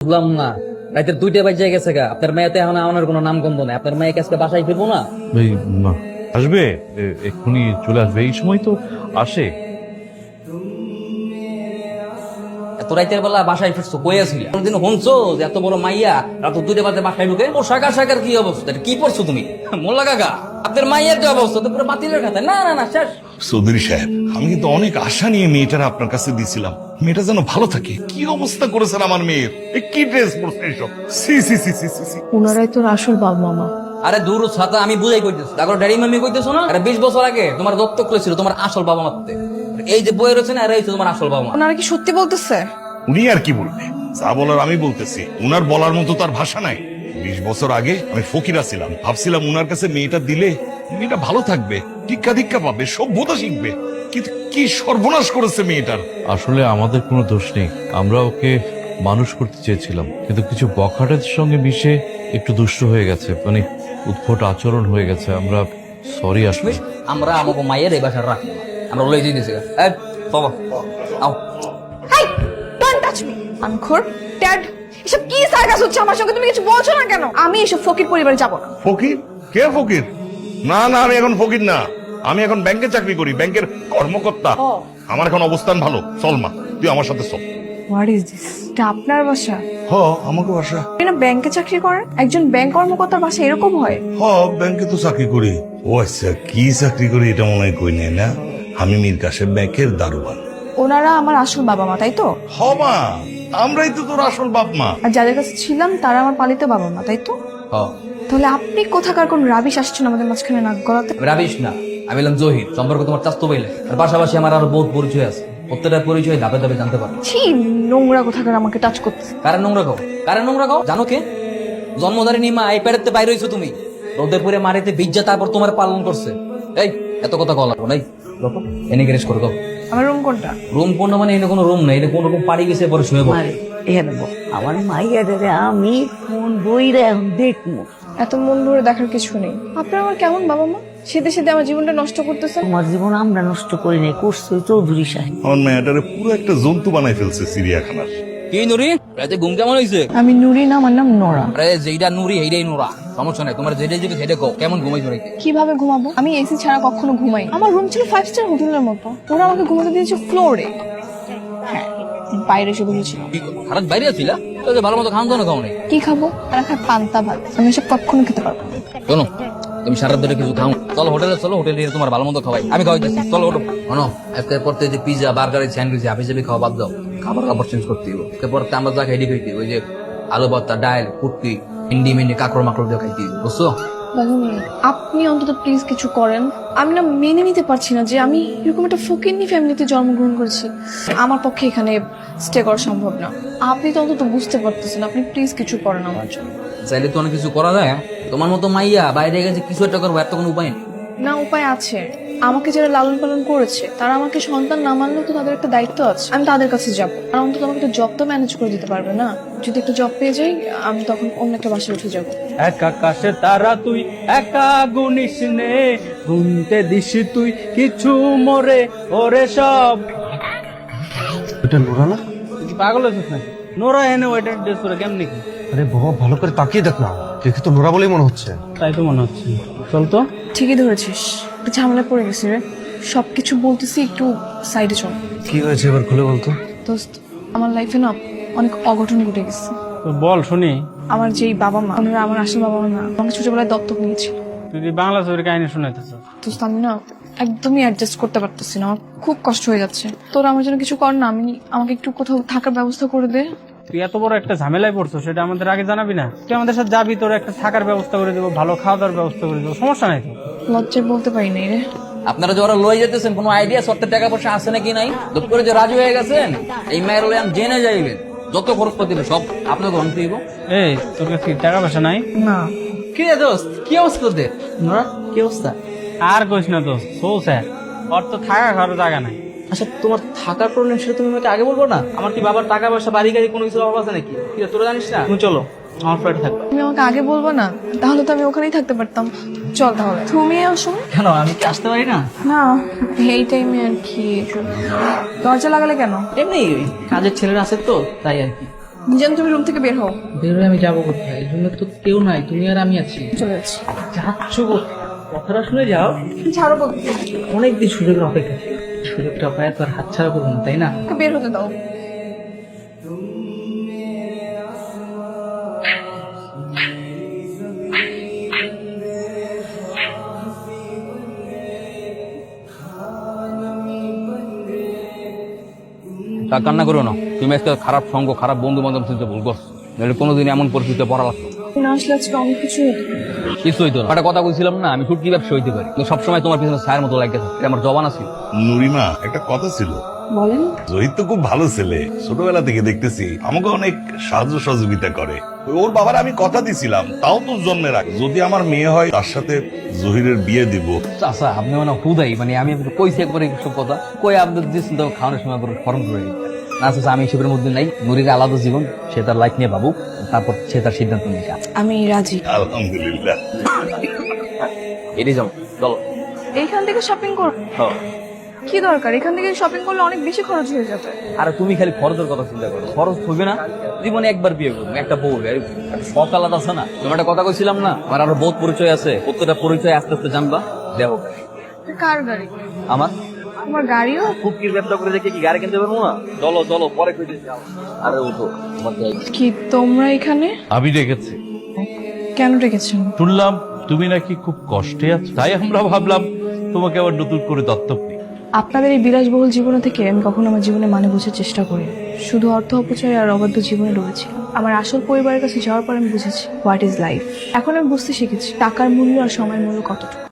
বুঝলাম না। রাতের দুইটা বাজে গেছে গা। আপনার মেয়েতে এখন আমার কোনো নাম গন্ধ নেই। আপনার মেয়ে আজকে বাসায় ফিরবো না? এই না। আসবে? এ- এক্ষুনি চলে আসবে। এই সময় তো আসে। এত রাতের বেলা বাসায় ফিরছো কই আসছিল কোনদিন শুনছো যে এত বড় মাইয়া রাত দুইটা বাজে বাসায় ঢুকে? ও শাকা শাকার কি অবস্থা? এটা কি পড়ছো তুমি? মোল্লা কাকা। আপনার মাইয়ের যে অবস্থা তো পুরো বাতিলের খাতা না না না শেষ। চৌধুরী সাহেব আমি কিন্তু অনেক আশা নিয়ে মেয়েটার আপনার কাছে দিছিলাম মেয়েটা যেন ভালো থাকে। কি অবস্থা করেছেন আমার মেয়ের? এ কি ড্রেস পরছে এসব সি সি সি সি সি সি। ওনারাই তোর আসল বাবা মামা। আরে দূর ছাতা আমি বুঝাই কইতেছি। তারপর ড্যাডি মামি কইতেছো না? আরে বিশ বছর আগে তোমার দত্তক করেছিল তোমার আসল বাবা মাতে এই যে বই রয়েছে না এরাই তোমার আসল বাবা মা। ওনারা কি সত্যি বলতেছে? উনি আর কি বলবে? যা বলার আমি বলতেছি। উনার বলার মতো তার ভাষা নাই। বিশ বছর আগে আমি ফকিরা ছিলাম। ভাবছিলাম উনার কাছে মেয়েটা দিলে মেয়েটা ভালো থাকবে টিক্কা দীক্ষা পাবে সভ্যতা শিখবে। কিন্তু কি সর্বনাশ করেছে মেয়েটার? আসলে আমাদের কোনো দোষ নেই। আমরা ওকে মানুষ করতে চেয়েছিলাম কিন্তু কিছু বখাটের সঙ্গে মিশে একটু দুষ্ট হয়ে গেছে মানে উদ্ভট আচরণ হয়ে গেছে। আমরা সরি আসলে। আমরা আমাকে মায়ের এই বাসার রাখব আমরা লই দিতেছি এই বাবা আও। হাই ডোন্ট টাচ মি আনখোর সার্কাস হচ্ছে আমার সঙ্গে তুমি কিছু বলছো না কেন? আমি এসব ফকির পরিবারে যাব না। ফকির? কে ফকির? না না আমি এখন ফকির না। আমি এখন ব্যাংকে চাকরি করি ব্যাংকের কর্মকর্তা। আমার এখন অবস্থান ভালো। চল মা তুই আমার সাথে চল। হোয়াট ইজ দিস এটা আপনার বাসা? হ আমাকে বাসা। আপনি না ব্যাংকে চাকরি করেন? একজন ব্যাংক কর্মকর্তার বাসা এরকম হয়? হ ব্যাংকে তো চাকরি করি। ও আচ্ছা কি চাকরি করি এটা মনে হয় কই নেই না? আমি মীর কাশেম ব্যাংকের দারোয়ান। ওনারা আমার আসল বাবা মা তাই তো? হ মা। আমরাই তো তোর আসল বাপ মা। আর যাদের কাছে ছিলাম তারা আমার পালিত বাবা মা তাই তো? তাহলে আপনি কোথাকার কোন রাবিশ আসছেন আমাদের মাঝখানে নাক গলাতে? রাবিশ না আমি বললাম জহির সম্পর্ক তোমার চাস্তো পাইলে আর পাশাপাশি আমার আরও বহুত পরিচয় আছে। প্রত্যেকটা পরিচয় ধাপে ধাপে জানতে পারো ছি নোংরা কোথাকার আমাকে টাচ করতে কারণ নোংরা খাও কারণ নোংরা খাও জানো কে? জন্মধারিণী মা এই পেড়েতে বাইরে হয়েছো তুমি। রোদে পুরে মারিতে বিজ্জা তারপর তোমার পালন করছে। এই এত কথা কল লাগবো নাই এনে গ্যারেজ করে দাও। আমার রুম কোনটা? রুম কোনটা মানে এনে কোনো রুম নাই এটা কোনো রকম পাড়ি গেছে পরে শুয়ে পড়ে। এখানে বল। আমার মাইয়ারে আমি কোন বইরা এখন দেখব? এত মন ভরে দেখার কিছু নেই। আপনার আমার কেমন বাবা মা? সেদে সেদে আমার জীবনটা নষ্ট করতেছে আমার জীবন আমরা নষ্ট করি নাই করছে চৌধুরী সাহেব। আমার মেয়েটারে পুরো একটা জন্তু বানাই ফেলছে চিড়িয়াখানার কি নুরি? রাতে ঘুম কেমন হয়েছে আমি নুরি না আমার নাম নোরা আরে যেইটা নুরি এইটাই নোরা সমস্যা নাই তোমার যেটা যদি সেটা কও কেমন ঘুমাইছো নাকি কীভাবে ঘুমাবো? আমি এসি ছাড়া কখনো ঘুমাই আমার রুম ছিল ফাইভ স্টার হোটেলের মতো। ওরা আমাকে ঘুমাতে দিয়েছে ফ্লোরে হ্যাঁ বাইরে এসে কি হঠাৎ বাইরে আছিলা? তো ভালো মতো খাওয়া দাওয়া খাও নাই। কি খাব? তারা খায় পান্তা ভাত। আমি এসব কখনো খেতে পারব না। শোনো তুমি সারা ধরে কিছু খাও চলো হোটেলে চলো হোটেলে তোমার ভালো মতো খাওয়াই। আমি খাওয়াইতেছি। চলো ওঠো। শোনো আজকে পড়তে যে পিজা বার্গার স্যান্ডউইচ হাবি খাওয়া বাদ দাও। খাবার কাপড় চেঞ্জ করতে হবে আজকে পড়তে আমরা যা খাইতে খাইতে ওই যে আলু ভর্তা ডাল কুটকি হিন্দি মিন্দি কাকড় মাকড় দিয়ে খাইতে বুঝছ? আপনি অন্তত প্লিজ কিছু করেন। আমি না মেনে নিতে পারছি না যে আমি এরকম একটা ফকিরনি ফ্যামিলিতে জন্মগ্রহণ করেছি। আমার পক্ষে এখানে স্টে করা সম্ভব না। আপনি তো অন্তত বুঝতে পারতেছেন আপনি প্লিজ কিছু করেন আমার জন্য। চাইলে তো অনেক কিছু করা যায় তোমার মতো মাইয়া বাইরে গেছে কিছু একটা করব এত কোনো উপায় নেই। না উপায় আছে। আমাকে যারা লালন পালন করেছে তারা আমাকে সন্তান না মানলেও তো তাদের একটা দায়িত্ব আছে। আমি তাদের কাছে যাব। আর অন্তত আমাকে একটা জব তো ম্যানেজ করে দিতে পারবে না। যদি একটা জব পেয়ে যাই আমি তখন অন্য একটা বাসায় উঠে যাব। এক আকাশে তারা তুই একা গুনিস নে। গুনতে দিস তুই কিছু মরে ওরে সব। এটা নোরা না তুই পাগল হয়েছিস নাকি? নোরা এনে ওইটা ড্রেস করে কেমনি কি? আরে বাবা ভালো করে তাকিয়ে দেখ না। দেখে তো নোরা বলেই মনে হচ্ছে। তাই তো মনে হচ্ছে। চল তো। ঠিকই ধরেছিস। একটু ঝামেলা পড়ে গেছি রে। সবকিছু বলতেছি একটু সাইডে চল। কি হয়েছে এবার খুলে বলতো? দোস্ত আমার লাইফে না অনেক অঘটন ঘটে গেছে। বল শুনি। আমার যেই বাবা মা ওনারা আমার আসল বাবা মা না আমাকে ছোটবেলায় দত্তক নিয়েছিল। তুই যদি বাংলা ছবির কাহিনী শুনাইতেছ দোস্ত আমি না একদমই অ্যাডজাস্ট করতে পারতেছি না। আমার খুব কষ্ট হয়ে যাচ্ছে। তোরা আমার জন্য কিছু কর না আমি আমাকে একটু কোথাও থাকার ব্যবস্থা করে দে। তুই এত বড় একটা ঝামেলায় পড়ছো সেটা আমাদের আগে জানাবি না? তুই আমাদের সাথে যাবি তোর একটা থাকার ব্যবস্থা করে দেবো ভালো খাওয়া দাওয়ার ব্যবস্থা করে দেবো সমস্যা নাই তো? লজ্জায় বলতে পারি নাই রে। আপনারা যে ওরা লয়ে যেতেছেন কোনো আইডিয়া সত্তর টাকা পয়সা আছে নাকি নাই? দুপ করে যে রাজু হয়ে গেছেন এই মায়ের লয়ে আমি জেনে যাইবেন। যত খরচ পাতি সব আপনাকে গ্রহণ দিব। এই তোর কাছে টাকা পয়সা নাই? না। কি রে দোস্ত কি অবস্থা তোদের? নোরা কি অবস্থা? আর কইস না তো সো স্যার ওর তো থাকা খাওয়ার জায়গা নাই। আচ্ছা তোমার থাকার প্রবলেম সেটা তুমি আমাকে আগে বলব না? আমার কি বাবার টাকা পয়সা বাড়ি গাড়ি কোনো কিছু অভাব আছে নাকি? তোরা জানিস না? তুমি চলো। আমার ফ্ল্যাটে থাকবে। তুমি আমাকে আগে বলব না তাহলে তো আমি ওখানেই থাকতে পারতাম। চল তাহলে। তুমি আসো কেন আমি কি আসতে পারি না? না এই টাইমে আর কি। দরজা লাগালে কেন? এমনি কাজের ছেলেরা আছে তো তাই আর কি। যেন তুমি রুম থেকে বের হও। বেরোয় আমি যাব কোথায়? এই জন্য তো কেউ নাই তুমি আর আমি আছি। চলে যাচ্ছি। যাচ্ছ কথাটা শুনে যাও। ছাড়ো বলতে অনেকদিন সুযোগের অপেক্ষা সুযোগটা পায় তো আর হাতছাড়া করব না তাই না? বের হতে দাও। তা কান্না করো না। তুমি আজকে খারাপ সঙ্গ খারাপ বন্ধু বান্ধব শুনতে ভুল করছ। নাহলে কোনোদিন এমন পরিস্থিতিতে পড়া লাগতো। কিছু হইতো। না। একটা কথা বলছিলাম না আমি ফুটকি ব্যবসা হইতে পারি? সবসময় তোমার পিছনে সায়ের মতো লাগে থাকে। আমার জবান আছে। নুরিমা একটা কথা ছিল। বলেন। জহির তো খুব ভালো ছেলে। ছোটবেলা থেকে দেখতেছি আমাকে অনেক সাহায্য সহযোগিতা করে। ওর বাবার আমি কথা দিছিলাম তাও তো জন্মে রাখ। যদি আমার মেয়ে হয় তার সাথে জহিরের বিয়ে দিব। চাষা আপনি মানে হুদাই মানে আমি আপনাকে কইছি একবার সব কথা। কই আপনার দিচ্ছেন তো খাওয়ানোর সময় করে ফর্ম করে না আমি এসবের মধ্যে নাই। নুরির আলাদা জীবন সে তার লাইফ নিয়ে ভাবুক তারপর সে তার সিদ্ধান্ত নিয়ে আমি রাজি। আলহামদুলিল্লাহ। এটাই যাও চলো। এইখান থেকে শপিং কর? হ্যাঁ। কি দরকার? এখান থেকে শপিং করলে অনেক বেশি খরচ হয়ে যাবে। আর তুমি খালি খরচের কথা চিন্তা করো। খরচ হবে না জীবনে একবার বিয়ে করব একটা বউ হবে। শখ আলাদা আছে না? তোমার একটা কথা কইছিলাম না? আমার আরও বহুত পরিচয় আছে। প্রত্যেকটা পরিচয় আস্তে আস্তে জানবা। দেখো। কার গাড়ি? আমার? তোমার গাড়িও? খুব কি ব্যবসা করে দেখে কি গাড়ি কিনতে পারব না? চলো চলো পরে আরে উঠো কি তোমরা এখানে? আমি রেখেছি কেন রেখেছেন শুনলাম তুমি নাকি খুব কষ্টে আছো। তাই আমরা ভাবলাম তোমাকে আবার নতুন করে দত্তক নিই। আপনাদের এই বিলাসবহুল জীবন থেকে আমি কখনো আমার জীবনে মানে বোঝার চেষ্টা করি শুধু অর্থ অপচয় আর অবাধ্য জীবনে রয়েছে আমার আসল পরিবারের কাছে যাওয়ার পর আমি বুঝেছি, হোয়াট ইজ লাইফ? এখন আমি বুঝতে শিখেছি, টাকার মূল্য আর সময়ের মূল্য কতটুকু।